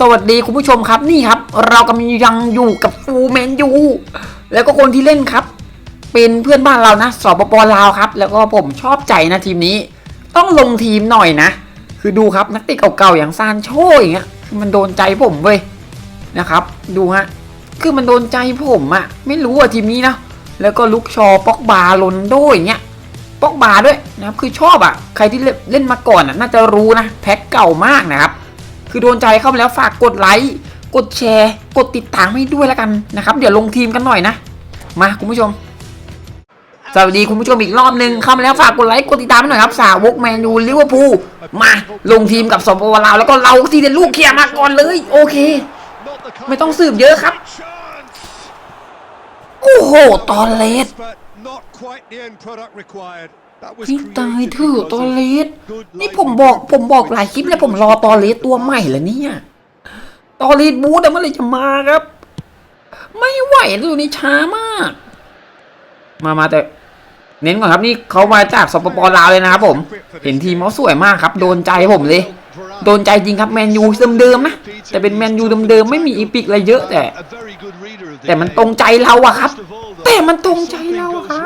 สวัสดีคุณผู้ชมครับนี่ครับ เรากำลังยังอยู่กับฟูแมนยูแล้วก็คนที่เล่นครับ เป็นเพื่อนบ้านเรานะสปปลาวครับ แล้วก็ผมชอบใจนะทีมนี้ ต้องลงทีมหน่อยนะ คือดูครับนักเตะเก่าๆอย่างซานโชอย่างเงี้ยคือมันโดนใจผมเว้ยนะครับ ดูฮะคือมันโดนใจผมอะไม่รู้อะทีมนี้นะแล้วก็ลุกชอป็อกบาโรนโดอย่างเงี้ยป็อกบาด้วยนะครับคือชอบอะใครที่เล่นเล่นมาก่อนอะน่าจะรู้นะแพ็คเก่ามากนะครับ คือโดนใจเข้ามาแล้วฝากกดไลค์กดแชร์ กดติดตามให้ด้วยแล้วกันนะครับ เดี๋ยวลงทีมกันหน่อยนะ มาคุณผู้ชม สวัสดีคุณผู้ชมอีกรอบหนึ่งเข้ามาแล้วฝากกดไลค์กดติดตามให้หน่อยครับ สาวกแมนยูลิเวอร์พูลมาลงทีมกับสปปลาวแล้วก็เราที่เดนลูกเคลียร์มาก่อนเลย โอเค ไม่ต้องสืบเยอะครับโอ้โหตอนเลส นี่ตายเถอะตอนเลสนี่ผมบอกผมบอกหลายคลิปแล้วผมรอตอนเลสตัวใหม่แล้วเนี่ยตอนเลสบูธแต่เมื่อไหรจะมาครับ ไม่ไหวตัวนี้ช้ามาก มามาแต่เน้นก่อนครับนี่เขามาจากสปปลาวเลยนะครับผม เห็นทีมเขาสวยมากครับ โดนใจผมเลย โดนใจจริงครับแมนยูเดิมๆนะแต่เป็นแมนยูเดิมๆไม่มีอีพิกอะไรเยอะแต่ แต่มันตรงใจเราอะครับ แต่มันตรงใจเราอะครับ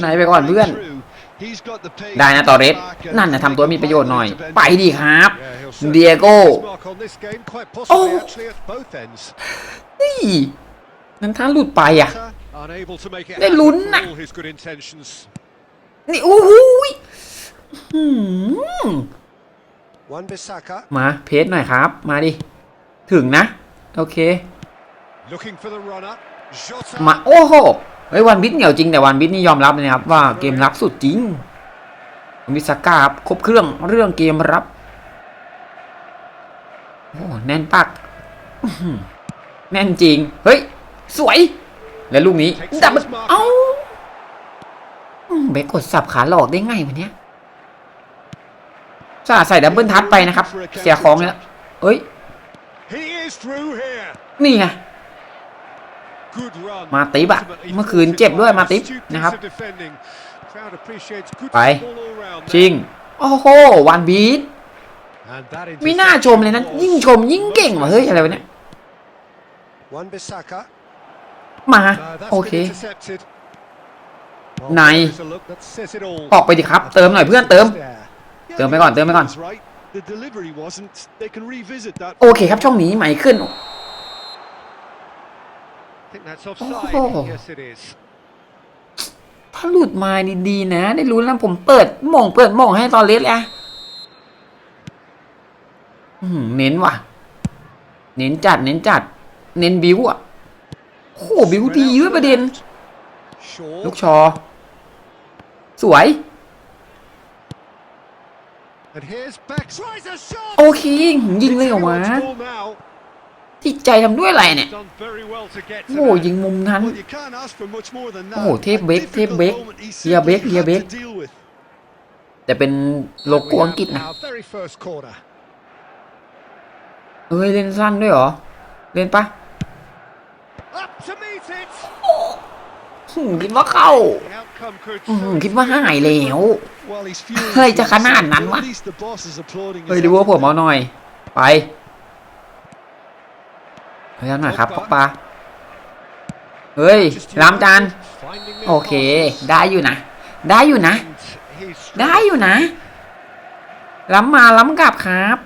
ไหนไปก่อนเพื่อน ได้นะตอเรส นั่นนะทำตัวมีประโยชน์หน่อย ไปดีครับ เดียโก้ โอ้นี่นั้นถ้าหลุดไปอะได้ลุ้นน่ะนี่โอ้โหยหืมวันเบซาก้ามาเพจหน่อยครับ มาดิ ถึงนะ โอเค looking for the runner มา โอ้โห เฮ้ยวันบิทเหนียวจริงแต่วันบิทนี่ยอมรับเลยนะครับว่าเกมรับสุดจริงมิสก้าครับครบเครื่องเรื่องเกมรับโอ้แน่นปักอื้อหือแน่นจริง เฮ้ย สวย แล้วลูกนี้ดับเบิลเอ้าอืมเบกกดสับขาหลอกได้ไงวันเนี้ยจ่าใส่ดับเบิลทัชไปนะครับ เสียของแล้วเอ้ย he is through here นี่ไง good run มาติบอะเมื่อคืนเจ็บด้วยมาติบนะครับ Crowd appreciates good ไป football all round จริงโอ้โหวันบีท And that ไม่น่าชมเลยนะยิ่งชมยิ่งเก่งว่ะเฮ้ยอะไรวะเนี่ยวันเบซาก้ามาโอเคไหนออกไปดิครับ เติมหน่อยเพื่อนเติม เติมไปก่อนเติมไปก่อน โอเคครับช่องนี้ใหม่ขึ้น โอ้โหถ้าหลุดมาดีๆนะ ได้รู้แล้วผมเปิดหม่องเปิดหม่องให้ตอนเล็กเลยอะอื้อหือเน้นว่ะ เน้นจัด เน้นจัด เน้นบิวอะโอ้โหบิวดีด้วยประเด็น ลูกชอ สวย โอเค ยิงเลยเหรอวะ จิตใจทำด้วยอะไรเนี่ย โอ้โหยิงมุมนั้น โอ้โหเทพเบคเทพเบคเฮียเบคเฮียเบคแต่เป็นโลโก้อังกฤษนะเอ้ยเล่นสั้นด้วยเหรอ เล่นปะหืมคิดว่าเข้าอืมคิดว่าหายแล้วเฮ้ยจะขนาดนั้นวะเฮ้ยดูว่าผมเอาหน่อย ไป เฮ้ยเอาหน่อยครับปอกปลาเฮ้ยล้ำจานโอเค ได้อยู่นะ ได้อยู่นะ ได้อยู่นะ ล้ำมาล้ำกลับครับ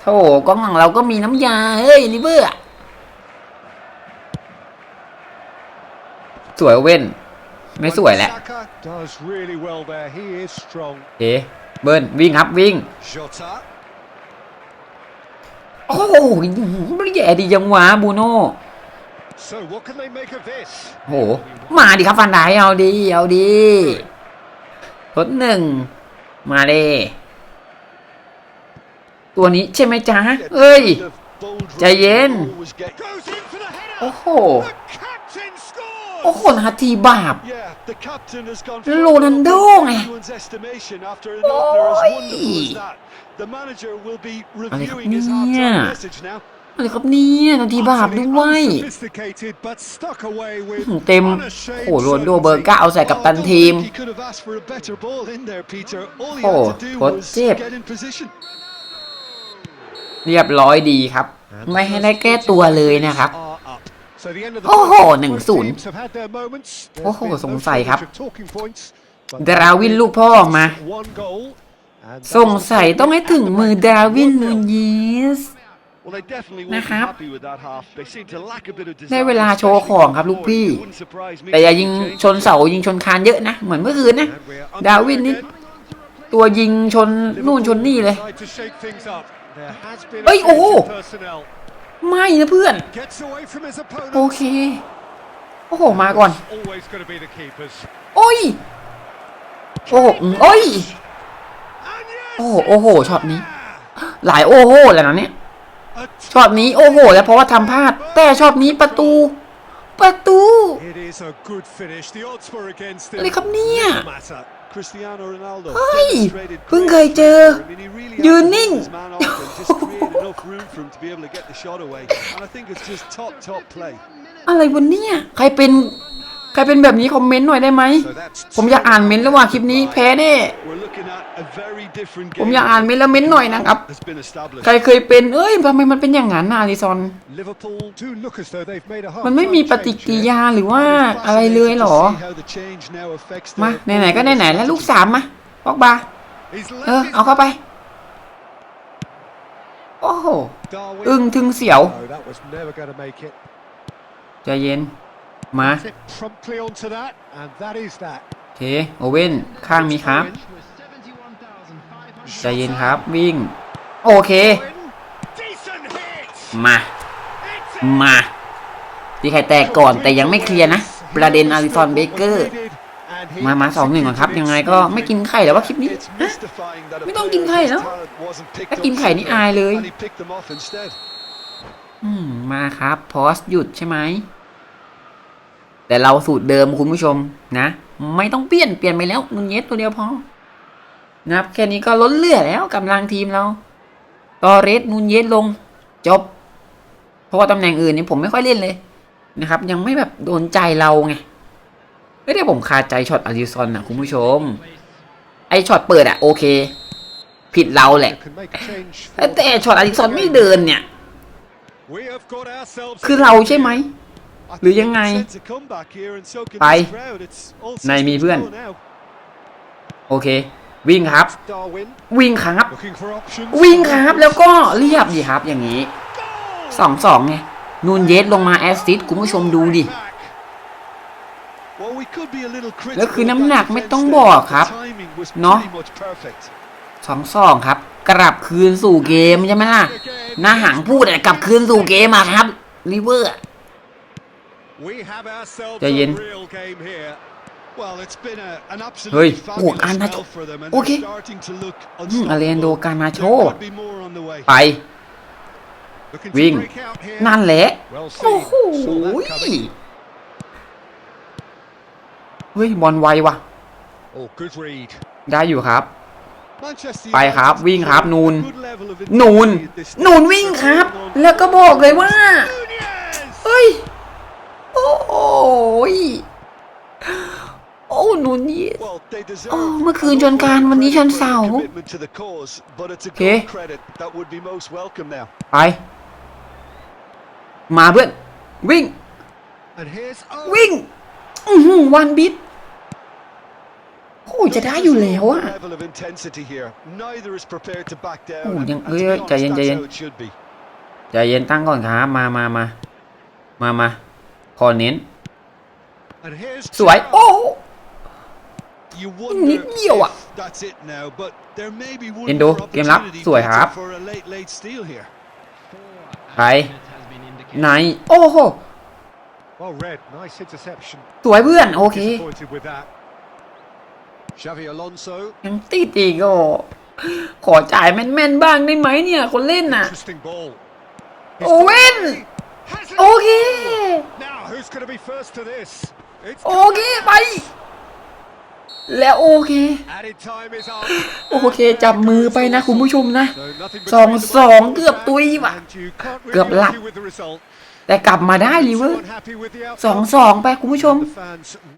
โถกล้องของเราก็มีน้ำยา เฮ้ยลิเวอร์อะสวยเว้น ไม่สวยแล้ว Does really well there. He is strong. โอเคเบิ้ลวิ่งครับวิ่ง Jota. โอ้โหไม่แย่ดีจังวะบูโน่ So what can they make of this? โห มาดิครับฟันไดเอาดี เอาดีรถหนึ่ง มาเลยตัวนี้ใช่ไหมจ๊ะ เอ้ย ใจเย็น Goes in for the header. โอ้โห The captain scores. โอ้โหนาทีบาปโรนันโดไงโอ้ยอะไรครับเนี่ยอะไรครับเนี่ยนาทีบาปด้วยเต็มโอ้โรนโดเบอร์เก้าเอาใส่กับตันทีม โอ้โคตรเจ็บ เรียบร้อยดีครับ ไม่ให้ได้แก้ตัวเลยนะครับ โอ้โห first, หนึ่ง both ศูนย์ teams have had their moments. There's โอ้โห been no สงสัยครับ shortage of talking points, but ดราวินลูกพ่อออกมา one goal, and that สงสัยต้องให้ถึงมือดราวินนูนยีส Well, they definitely นะ won't ครับ be happy with that half. They seem to lack a bit of ได้ desire, เวลาโชว์ของครับลูก especially พี่ forward. It wouldn't surprise me แต่อย่า if ยิง they ชนเสายิงชนคานเยอะนะ เหมือนเมื่อคืนนะ And we're ดาวินนี่ตัวยิงชนนู่นชนนี่เลย Tried to shake things up. There has been a เอ้ย โอ้ โห change in personnel. ไม่นะเพื่อน Gets away from his โอ opponent. เค โอ้โห มาก่อน Always going to be the keepers. โอ้ย โอ้โหอืมโอ้ย And yes, โอ้โห โอ้โห ช็อตนี้ หลายโอ้โหแล้วนะเนี่ย a ช็อตนี้โอ้โห แล้วเพราะว่าทำพลาด แต่ช็อตนี้ประตู ประตู It is a good finish. The odds were against him. อะไรครับเนี่ย No matter. Cristiano Ronaldo เฮ้ย demonstrated เพิ่ง great เคยเจอ strength there. I mean, he really ยื had น to นิ่ง hold his man off and just create enough room for him to be able to get the shot away. And I think it's just top, top play. อะไรวะเนี่ย ใครเป็น ใครเป็นแบบนี้คอมเมนต์หน่อยได้ไหม So that's ผมอยากอ่านเม้นต์แล้วว่าคลิปนี้แพ้แน่ We're looking at a very different ผม game. อยากอ่านเม้นต์แล้วเม้นต์หน่อยนะครับ Has been established. ใครเคยเป็น เอ้ยทำไมมันเป็นอย่างนั้นน่ะอาริซอน Liverpool do look as though they've made a มันไม่มีปฏิกิริยาหรือว่าอะไรเลยเหรอ มาไหนๆก็ไหนๆแล้วลูกสามมาปอกบาเออเอาเข้าไป โอ้โห อึ้งทึงเสียว No, that was never going to make it. ใจเย็น มาโอเคโอเว่นข้างมีครับใจเย็นครับวิ่ง โอเค มา มาที่ใครแตกก่อนแต่ยังไม่เคลียร์นะ ประเด็นอาริซอนเบเกอร์ มามาสองหนึ่งก่อนครับ ยังไงก็ไม่กินไข่แล้วว่าคลิปนี้ ไม่ต้องกินไข่แล้ว ถ้ากินไข่นี่อายเลย อืม มาครับ พอสหยุดใช่ไหม แต่เราสูตรเดิมคุณผู้ชมนะ ไม่ต้องเปลี่ยนเปลี่ยนไปแล้วนุนเยสตัวเดียวพอนะครับแค่นี้ก็ล้นเหลือแล้วกำลังทีมเราตอเรสนุนเยสลง จบ เพราะว่าตำแหน่งอื่นนี่ผมไม่ค่อยเล่นเลยนะครับ ยังไม่แบบโดนใจเราไงไม่ได้ผมคาใจช็อตอาริซอนนะคุณผู้ชม ไอช็อตเปิดอะโอเค ผิดเราแหละ Can make a change แต่ช็อตอาริซอนไม่เดินเนี่ย We have got ourselves คือเราใช่ไหม I หรือ think ยังไง we sense a comeback here and so can ไป this crowd. It's all ในมี systems เพื่อน go now. โอเค วิ่งครับ Darwin วิ่งครับ looking for options. วิ่งครับแล้วก็เรียบดีครับอย่างนี้สองสองไงนูนเยสลงมาแอสซิสต์คุณผู้ชมดูดิ Well, we could be a little critical แล้วคือ of น้ำหนัก that ไม่ต้อง defense บอก there, but ครับ the timing was เนาะ pretty much perfect. สองสองครับ กลับคืนสู่เกมใช่ไหมล่ะหน้าหางพูดอะกลับคืนสู่เกมอะครับลิเวอร์ We have ourselves ใจเย็น a real game here. Well, it's been a, an เฮ้ย absolutely โอ้การ fabulous นาโช spell for them, and โอเค they're starting to look อืมอเลนโด unstoppable. การนาโช There could be more on the way. ไป Looking วิ่ง to break out here. นั่นแหละ Well โอ้ seen. โห Saw that coming. เฮ้ย บอลไวว่ะ Oh, good read. ได้อยู่ครับ Manchester ไปครับ United วิ่งครับนูน good level of นูน intensity at this นูน stage. วิ่งครับ They're holding on แล้วก็บอกเลยว่า Nunez! เฮ้ย โอ้โหยโอ้หนูนี่ Well, they deserve โอ้เมื่อคืนชนการวันนี้ชนเสา commitment to the cause, but it's a โอเค goal credit that would be most welcome now. ไป มาเพื่อน วิ่ง And here's วิ่งอือหือวันบิดโอ้ยจะได้อยู่แล้วอะ level of intensity here. Neither is prepared to back down. โอ้ and- ยัง and เอ้ย to be เอ้ย honest, ใจเย็นใจ that's เย็น how it should be. ใจเย็นตั้งก่อนครับมามามามามา พอเน้น And here's สวย โอ้ You นิด wonder เดียวอะ if that's it now, but there may be one เอ็นโด more เกมรับ opportunity สวยครับ for a late late steal here. ไปไหนโอ้โห Well read, nice interception. สวยเพื่อน โอเค Disappointed with that. Xavi Alonso, ยังติดอีกก็ ขอจ่ายแม่นๆบ้างได้ไหมเนี่ย คนเล่นน่ะ interesting ball. โอเว่น Has it โอเค Now who's going to be first to this? It's โอเคไป แล้วโอเค added time is up. โอเค จับมือไปนะคุณผู้ชมนะ So nothing สอง between the สอง ball เกือบตุยว่ะ and you can't really เกือบหลับ argue with the result. แต่กลับมาได้ลิเวอ So ร์ unhappy with the สอง outcome. สองไปคุณผู้ชม The fans